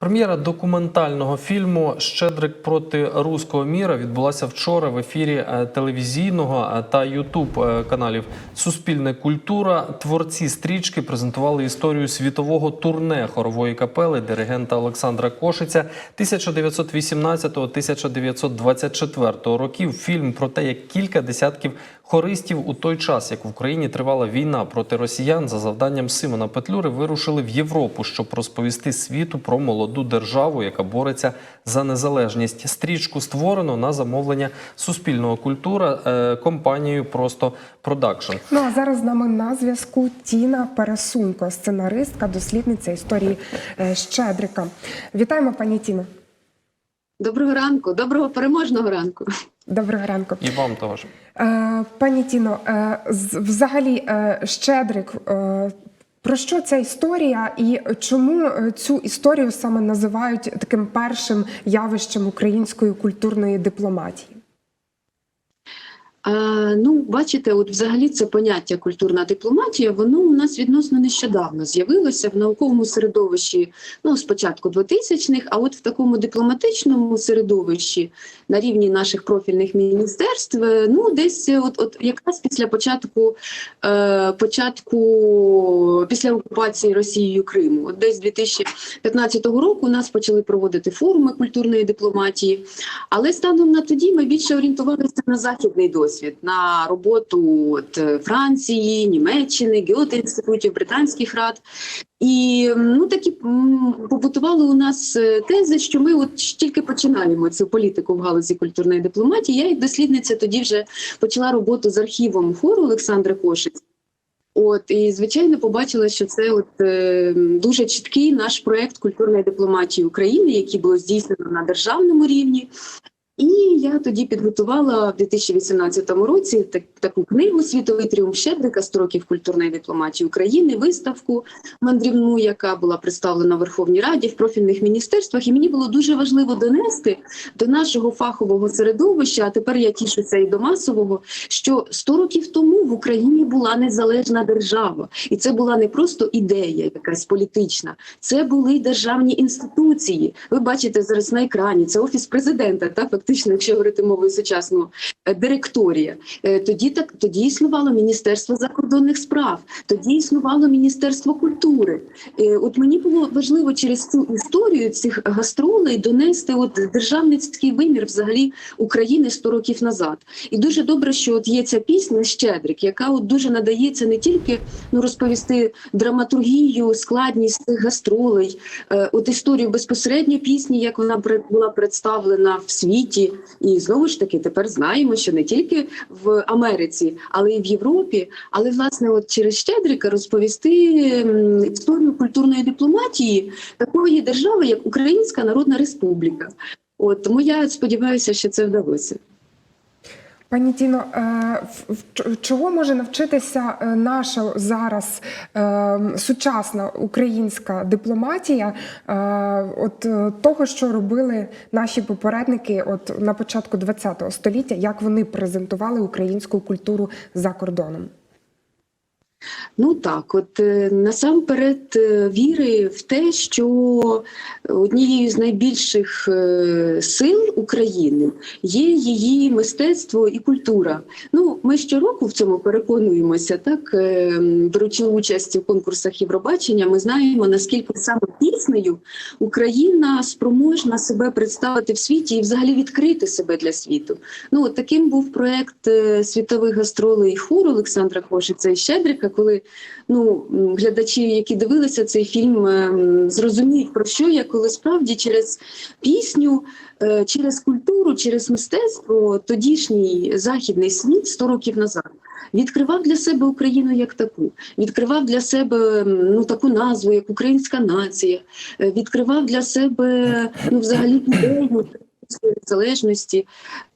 Прем'єра документального фільму Щедрик проти руського міра відбулася вчора в ефірі е, телевізійного е, та Ютуб е, каналів Суспільне культура. Творці стрічки презентували історію світового турне хорової капели диригента Олександра Кошиця 1918-1924 років. Фільм про те, як кілька десятків хористів у той час, як в Україні тривала війна проти росіян, за завданням Симона Петлюри вирушили в Європу, щоб розповісти світу про молоду державу, яка бореться за незалежність. Стрічку створено на замовлення Суспільного культура е, компанією Просто Продакшн. Ну а зараз з нами на зв'язку Тіна Пересунько, сценаристка, дослідниця історії е, Щедрика. Вітаємо, пані Тіно. Доброго ранку, доброго переможного ранку. Доброго ранку. І вам теж. Е, пані Тіно, з- взагалі Щедрик. Про що ця історія, і чому е, цю історію саме називають таким першим явищем української культурної дипломатії? Ну, бачите, от взагалі це поняття культурна дипломатія, воно у нас відносно нещодавно з'явилося в науковому середовищі, ну, спочатку 2000-х, а от в такому дипломатичному середовищі на рівні наших профільних міністерств, е, ну, десь е, от, от якраз після початку, е, початку після окупації Росією Криму, от десь 2015 року у нас почали проводити форуми культурної дипломатії. Але станом на тоді ми більше орієнтувалися на західний досвід, на роботу от, е, Франції, Німеччини, Гьоте-інститутів, британських рад. І ну такі побутували у нас е, тези, що ми от тільки починаємо цю політику в галузі культурної дипломатії. Я як дослідниця тоді вже почала роботу з архівом хору Олександра Кошиць. От і звичайно побачила, що це от е, дуже чіткий наш проект культурної дипломатії України, який було здійснено на державному рівні. І я тоді підготувала в 2018 році так, таку книгу Світовий тріумф Щедрика «100 років культурної дипломатії України, виставку мандрівну, яка була представлена в Верховній Раді в профільних міністерствах. І мені було дуже важливо донести до нашого фахового середовища, а тепер я тішуся і до масового, що 100 років тому в Україні була незалежна держава, і це була не просто ідея, якась політична, це були державні інституції. Ви бачите зараз на екрані. Це офіс президента, та фактично, якщо говорити мовою сучасного е, директорія. Е, Тоді так тоді існувало Міністерство закордонних справ, тоді існувало Міністерство культури. Е, От мені було важливо через цю історію цих гастролей донести от державницький вимір взагалі України 100 років назад. І дуже добре, що от є ця пісня Щедрик, яка от дуже надається не тільки ну розповісти драматургію, складність цих гастролей, от історію безпосередньо пісні, як вона була представлена в світі. І знову ж таки, тепер знаємо, що не тільки в Америці, але й в Європі. Але власне, от через Щедрика розповісти історію культурної дипломатії такої держави, як Українська Народна Республіка. От тому я сподіваюся, що це вдалося. Пані Тіно, е, чого може навчитися е, наша зараз е, сучасна українська дипломатія, от того, що робили наші попередники, от на початку ХХ століття, як вони презентували українську культуру за кордоном? Ну так, от е, насамперед е, віри в те, що однією з найбільших е, сил України є її мистецтво і культура. Ну, ми щороку в цьому переконуємося, так беручи участь у конкурсах Євробачення, ми знаємо наскільки саме піснею Україна спроможна себе представити в світі і взагалі відкрити себе для світу. Ну от таким був проект світових гастролей хору Олександра Кошиця і Щедрика, коли ну глядачі, які дивилися цей фільм, ем, зрозуміють про що я, коли справді через пісню, е, через культуру, через мистецтво тодішній західний світ 100 років назад. Відкривав для себе Україну як таку, відкривав для себе ну таку назву, як українська нація, е, відкривав для себе ну взагалі ідею незалежності.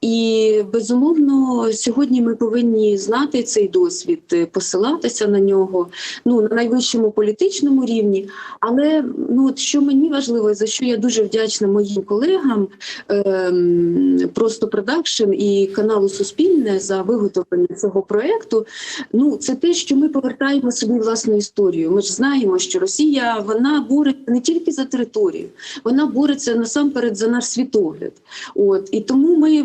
І безумовно, сьогодні ми повинні знати цей досвід, е, посилатися на нього ну на найвищому політичному рівні. Але ну от що мені важливо, за що я дуже вдячна моїм колегам, ем, просто продакшн і каналу Суспільне за виготовлення цього проекту. Ну це те, що ми повертаємо собі власну історію. Ми ж знаємо, що Росія вона бореться не тільки за територію, вона бореться насамперед за наш світогляд. От і тому ми.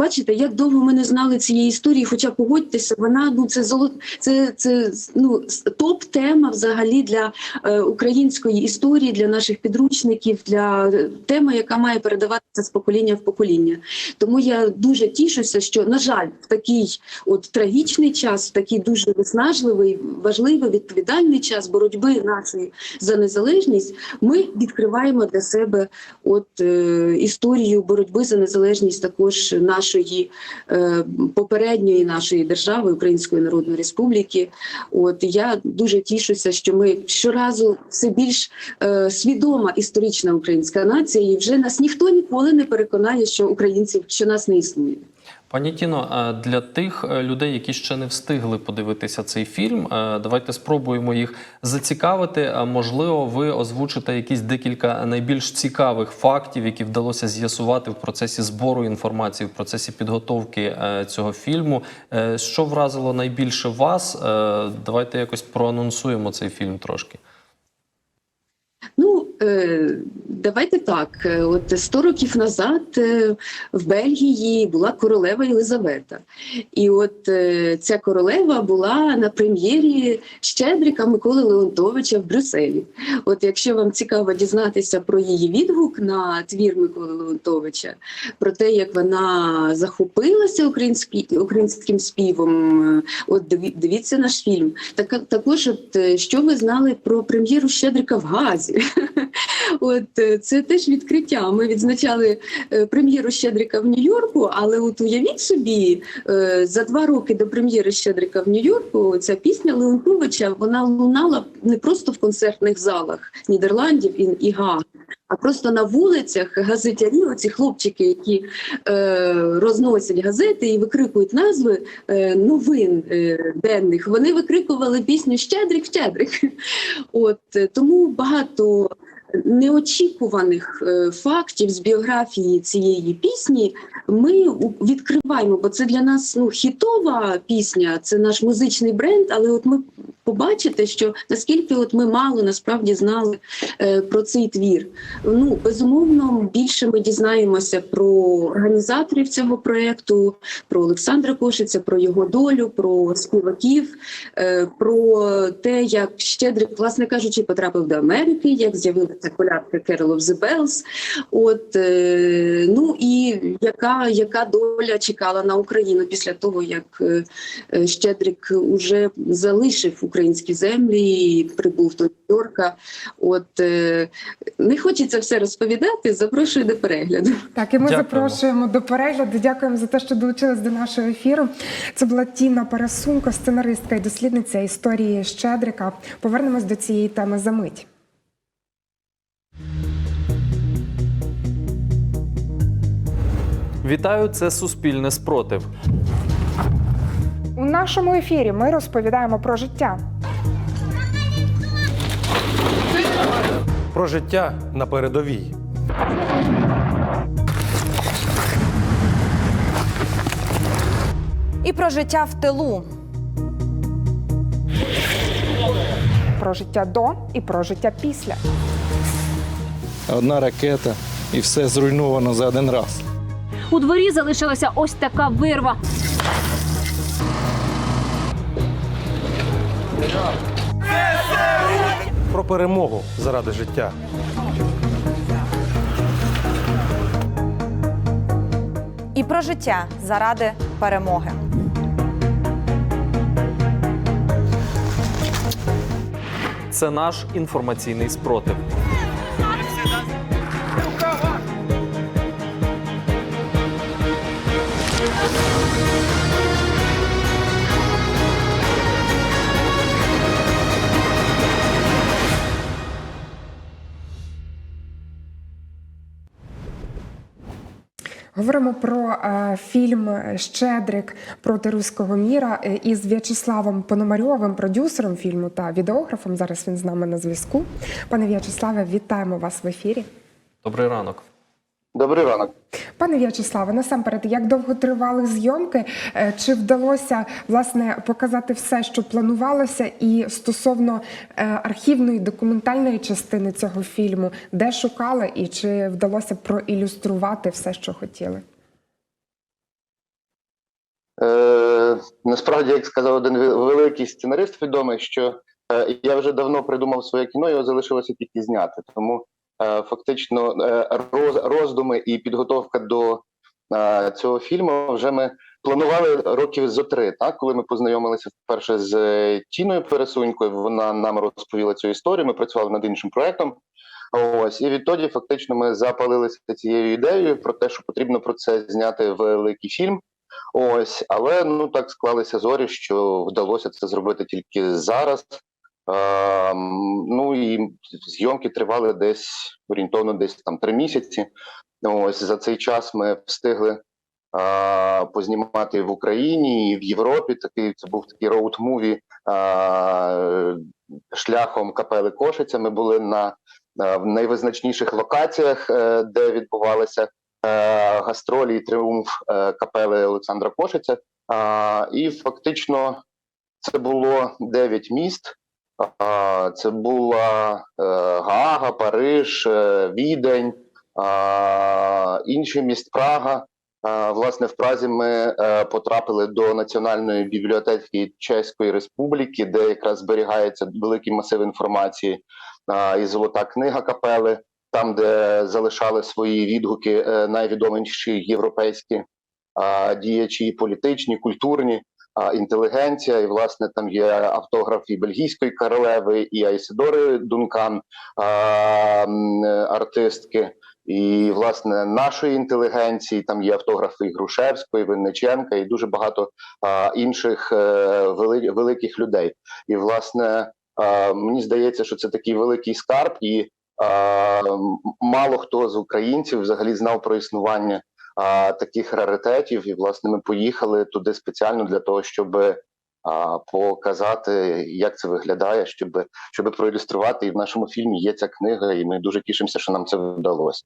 бачите, як довго ми не знали цієї історії, хоча погодьтеся, вона ну це золот, це, це ну топ-тема взагалі для е, української історії, для наших підручників, для е, теми, яка має передаватися з покоління в покоління. Тому я дуже тішуся, що на жаль, в такий от трагічний час, в такий дуже виснажливий, важливий, відповідальний час боротьби нашої за незалежність, ми відкриваємо для себе от е, історію боротьби за незалежність також нашої е, попередньої нашої держави Української Народної Республіки. От я дуже тішуся, що ми щоразу все більш е, свідома історична українська нація, і вже нас ніхто ніколи не переконає, що українців що нас не існує. Пані Тіно, для тих е, людей, які ще не встигли подивитися цей фільм, е, давайте спробуємо їх зацікавити. Можливо, ви озвучите якісь декілька найбільш цікавих фактів, які вдалося з'ясувати в процесі збору інформації, в процесі підготовки е, цього фільму. Е, Що вразило найбільше вас? Е, Давайте якось проанонсуємо цей фільм трошки. Ну, е, давайте так. Е, От 100 років назад е, в Бельгії була королева Єлизавета. І от е, ця королева була на прем'єрі Щедрика Миколи Леонтовича в Брюсселі. От якщо вам цікаво дізнатися про її відгук на твір Миколи Леонтовича, про те, як вона захопилася українським співом, от дивіться наш фільм. Так, також, от, що ви знали про прем'єру Щедрика в Газі? От це теж відкриття. Ми відзначали е, прем'єру Щедрика в Нью-Йорку, але от уявіть собі, е, за два роки до прем'єри Щедрика в Нью-Йорку ця пісня Леонтовича вона лунала не просто в концертних залах Нідерландів і, і Гаги, а просто на вулицях газетярі, оці хлопчики, які е, розносять газети і викрикують назви е, новин е, денних. Вони викрикували пісню Щедрик, Щедрик. От е, тому багато неочікуваних е, фактів з біографії цієї пісні ми відкриваємо, бо це для нас ну хітова пісня, це наш музичний бренд. Але от ми побачите, що наскільки от ми мало насправді знали е, про цей твір. Ну безумовно, більше ми дізнаємося про організаторів цього проекту, про Олександра Кошиця, про його долю, про співаків, е, про те, як Щедрик, власне кажучи, потрапив до Америки, як з'явилася колядка Carol of the Bells. От е, ну і яка, яка доля чекала на Україну після того, як е, Щедрик уже залишив українські землі і прибув до Нью-Йорка. От е, не хочеться все розповідати. Запрошую до перегляду. Так, і ми Дякуємо. запрошуємо до перегляду. Дякуємо за те, що долучились до нашого ефіру. Це була Тіна Парасунко, сценаристка і дослідниця історії Щедрика. Повернемось до цієї теми за мить. Вітаю, це Суспільне спротив. У нашому ефірі ми розповідаємо про життя. Про життя на передовій. І про життя в тилу. Про життя до і про життя після. Одна ракета і все зруйновано за один раз. У дворі залишилася ось така вирва. Про перемогу заради життя. І про життя заради перемоги. Це наш інформаційний спротив. Говоримо про е, фільм Щедрик проти руського міра е, із В'ячеславом Пономарьовим, продюсером фільму та відеографом. Зараз він з нами на зв'язку. Пане В'ячеславе, вітаємо вас в ефірі. Добрий ранок. Добрий ранок. Пане В'ячеславе, насамперед, як довго тривали зйомки? Е, Чи вдалося власне показати все, що планувалося, і стосовно е, архівної документальної частини цього фільму, де шукали, і чи вдалося проілюструвати все, що хотіли? Е, насправді, як сказав один великий сценарист відомий, що е, я вже давно придумав своє кіно, його залишилося тільки зняти. Тому фактично е, роз, роздуми і підготовка до е, цього фільму вже ми планували років зо три, так коли ми познайомилися вперше з е, Тіною Пересунькою. Вона нам розповіла цю історію. Ми працювали над іншим проектом. Ось і відтоді фактично ми запалилися цією ідеєю про те, що потрібно про це зняти великий фільм. Ось, але ну так склалися зорі, що вдалося це зробити тільки зараз. Ем, ну і зйомки тривали десь орієнтовно десь там три місяці. Ось за цей час ми встигли е, познімати в Україні і в Європі. Такий це був такий роуд-муві е, шляхом капели Кошиця. Ми були на е, в найвизначніших локаціях, де відбувалися гастролі і тріумф капели Олександра Кошиця. А, і фактично це було дев'ять міст. Це була е, Гаага, Париж, е, Відень, інші міст Прага. Власне, в Празі ми е, потрапили до Національної бібліотеки Чеської Республіки, де якраз зберігається великий масив інформації і золота книга капели там, де залишали свої відгуки найвідоміші європейські діячі, політичні, культурні, інтелігенція. І власне там є автограф і бельгійської королеви, і Айсидори Дункан, е, артистки. І власне нашої інтелігенції там є автографи Грушевської, Винниченка і дуже багато а, інших е, вели, великих людей. І власне а, мені здається, що це такий великий скарб, і а, мало хто з українців взагалі знав про існування а, таких раритетів. І власне ми поїхали туди спеціально для того, щоб а, показати, як це виглядає, щоб, щоб проілюструвати. І в нашому фільмі є ця книга, і ми дуже тішимося, що нам це вдалося.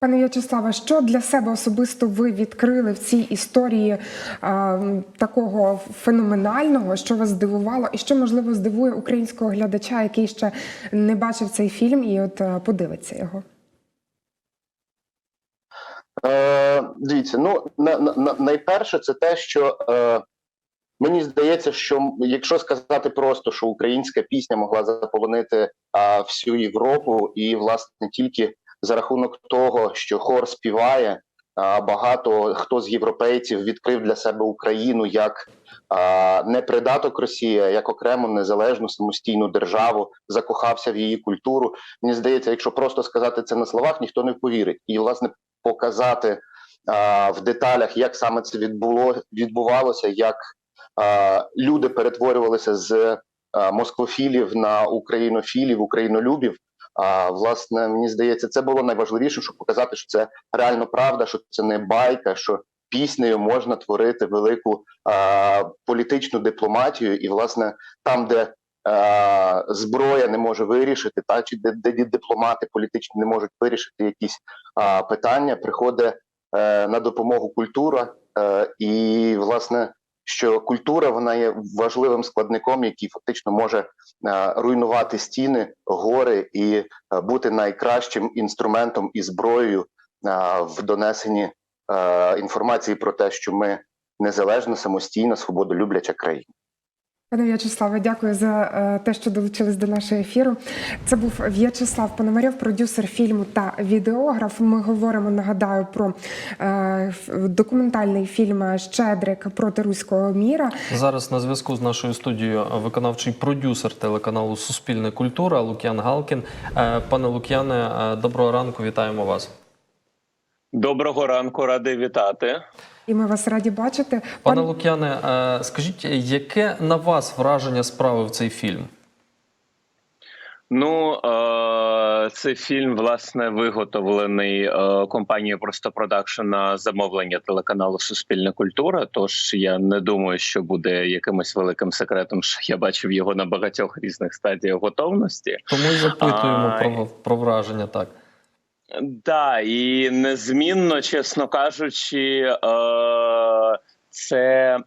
Пане В'ячеславе, що для себе особисто ви відкрили в цій історії а, такого феноменального, що вас здивувало, і що можливо здивує українського глядача, який ще не бачив цей фільм, і от подивиться його? Е, дивіться, ну на, на, на- найперше, це те, що е, мені здається, що якщо сказати просто, що українська пісня могла заполонити а, всю Європу, і власне тільки за рахунок того, що хор співає, а, багато хто з європейців відкрив для себе Україну як а, не придаток Росії, а як окрему незалежну самостійну державу, закохався в її культуру. Мені здається, якщо просто сказати це на словах, ніхто не повірить. І власне показати а, в деталях, як саме це відбуло, відбувалося, як а, люди перетворювалися з москвофілів на українофілів, українолюбів. А власне, мені здається, це було найважливіше, щоб показати, що це реально правда, що це не байка, що піснею можна творити велику а, політичну дипломатію, і власне там, де зброя не може вирішити, та чи де, дипломати політичні не можуть вирішити якісь питання, приходить е, на допомогу культура, е, і власне, що культура вона є важливим складником, який фактично може е, руйнувати стіни, гори і е, бути найкращим інструментом і зброєю е, в донесенні е, інформації про те, що ми незалежна, самостійна, свободолюбляча країна. Пане В'ячеславе, дякую за е, те, що долучились до нашого ефіру. Це був В'ячеслав Пономарьов, продюсер фільму та відеограф. Ми говоримо, нагадаю, про е, документальний фільм Щедрик проти руського міра. Зараз на зв'язку з нашою студією виконавчий продюсер телеканалу Суспільне культура Лук'ян Галкін. Е, Пане Лук'яне, доброго ранку, вітаємо вас. Доброго ранку, радий вітати. І ми вас раді бачити. Пане Лук'яне, е, скажіть, яке на вас враження справив цей фільм? Ну е, цей фільм власне виготовлений е, компанією Просто Продакшн на замовлення телеканалу Суспільна культура. Тож я не думаю, що буде якимось великим секретом, що я бачив його на багатьох різних стадіях готовності. Тому і запитуємо А, про, про враження так. Да, і незмінно, чесно кажучи, е, це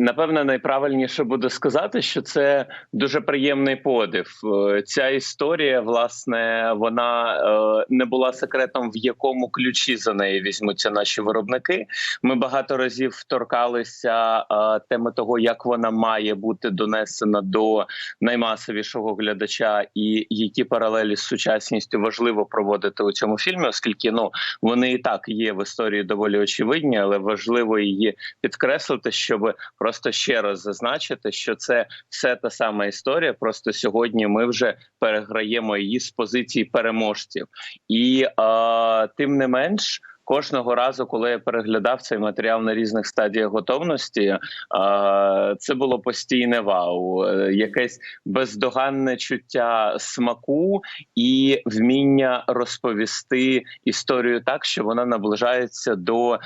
напевне найправильніше буде сказати, що це дуже приємний подив. Е, Ця історія, власне, вона е, не була секретом, в якому ключі за неї візьмуться наші виробники. Ми багато разів торкалися е, теми того, як вона має бути донесена до наймасовішого глядача, і які паралелі з сучасністю важливо проводити у цьому фільмі, оскільки ну вони і так є в історії доволі очевидні, але важливо її підкреслити, щоб просто ще раз зазначити, що це все та сама історія. Просто сьогодні ми вже переграємо її з позиції переможців, і е, тим не менш. Кожного разу, коли я переглядав цей матеріал на різних стадіях готовності, це було постійне вау, якесь бездоганне чуття смаку і вміння розповісти історію так, що вона наближається до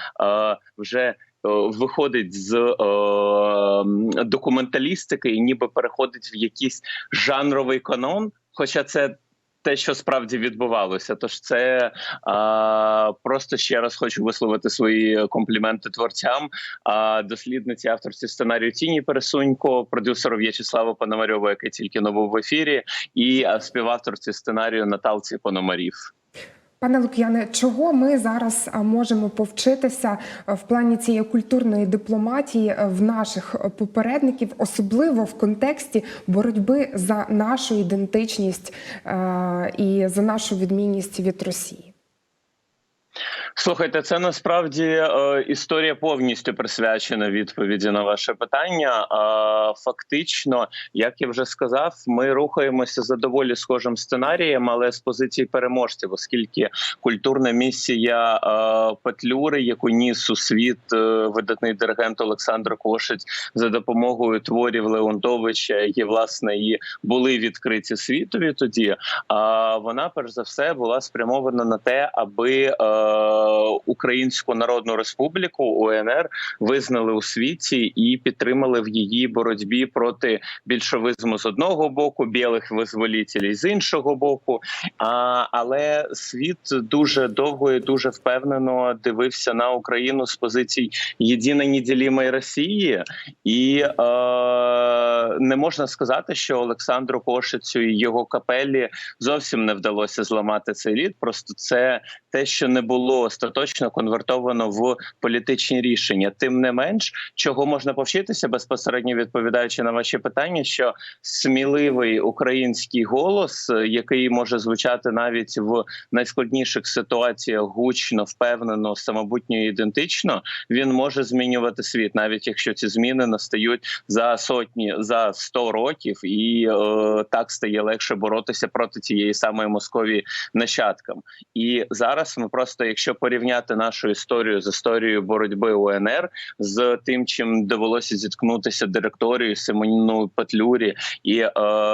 вже виходить з е, документалістики і ніби переходить в якийсь жанровий канон. Хоча це те, що справді відбувалося. Тож це а, просто ще раз хочу висловити свої компліменти творцям. А дослідниці авторці сценарію Тіні Пересунько, продюсеру В'ячеславу Пономарьову, який тільки но був в ефірі, і співавторці сценарію Наталці Пономарів. Пане Лук'яне, чого ми зараз можемо повчитися в плані цієї культурної дипломатії в наших попередників, особливо в контексті боротьби за нашу ідентичність і за нашу відмінність від Росії? Слухайте, це насправді е, історія повністю присвячена відповіді на ваше питання. Е, фактично, як я вже сказав, ми рухаємося за доволі схожим сценарієм, але з позиції переможців, оскільки культурна місія е, Петлюри, яку ніс у світ е, видатний диригент Олександр Кошець за допомогою творів Леонтовича, які власне і були відкриті світові тоді. А вона перш за все була спрямована на те, аби е, Українську Народну Республіку УНР визнали у світі і підтримали в її боротьбі проти більшовизму з одного боку, білих визволітелів з іншого боку. А, але світ дуже довго і дуже впевнено дивився на Україну з позицій єдиної неділімої Росії, і е, не можна сказати, що Олександру Кошицю і його капелі зовсім не вдалося зламати цей лід. Просто це те, що не було остаточно конвертовано в політичні рішення. Тим не менш, чого можна повчитися безпосередньо відповідаючи на ваші питання, що сміливий український голос, е, який може звучати навіть в найскладніших ситуаціях гучно, впевнено, самобутньо і ідентично, він може змінювати світ, навіть якщо ці зміни настають за сотні за 100 років, і е, так стає легше боротися проти цієї самої Московії нащадкам. І зараз ми просто, якщо порівняти нашу історію з історією боротьби УНР з тим, чим довелося зіткнутися директорію Симоніну Петлюрі і е,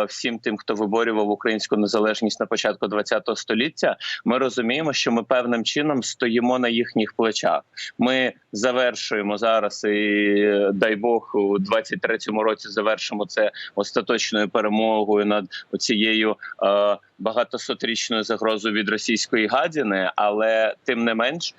всім тим, хто виборював українську незалежність на початку ХХ століття, ми розуміємо, що ми певним чином стоїмо на їхніх плечах. Ми завершуємо зараз, і дай Бог, у 23-му році завершимо це остаточною перемогою над цією е, багатосотрічною загрозу від російської гадіни, але тим не менш.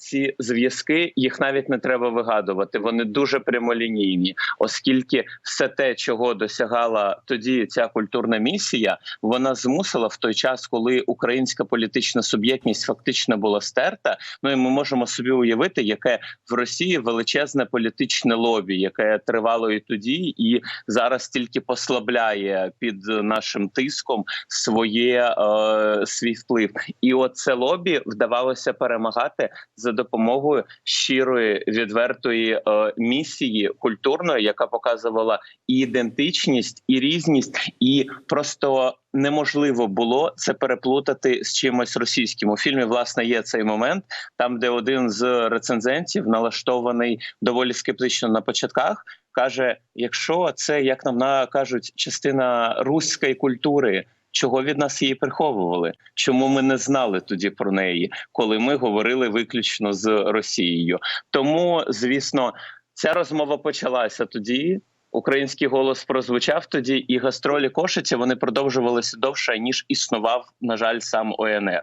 Ці зв'язки їх навіть не треба вигадувати. Вони дуже прямолінійні, оскільки все те, чого досягала тоді ця культурна місія, вона змусила в той час, коли українська політична суб'єктність фактично була стерта. Ну і ми можемо собі уявити, яке в Росії величезне політичне лобі, яке тривало і тоді, і зараз тільки послабляє під нашим тиском своє е, свій вплив. І от це лобі вдавалося перемагати за допомогою щирої відвертої е, місії культурної, яка показувала і ідентичність, і різність, і просто неможливо було це переплутати з чимось російським. У фільмі власне є цей момент, там де один з рецензентів налаштований доволі скептично на початках, каже: якщо це як нам на- кажуть, частина руської культури. Чого від нас її приховували? Чому ми не знали тоді про неї, коли ми говорили виключно з Росією? Тому, звісно, ця розмова почалася тоді. Український голос прозвучав тоді, і гастролі Кошиці вони продовжувалися довше ніж існував, на жаль, сам ОНР.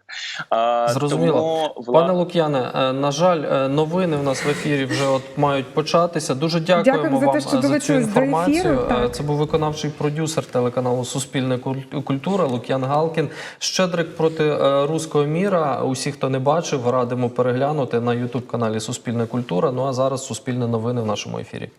А, Зрозуміло. Тому, Пане Лук'яне, е, на жаль, е, новини в нас в ефірі вже от мають початися. Дуже дякуємо Дякую за вам те, що е, за цю долучились до інформацію. ефіру, так. Це був виконавчий продюсер телеканалу Суспільне куль- культура Лук'ян Галкін. Щедрик проти руського міра. Усі, хто не бачив, радимо переглянути на Ютуб каналі Суспільне культура. Ну а зараз Суспільне новини в нашому ефірі.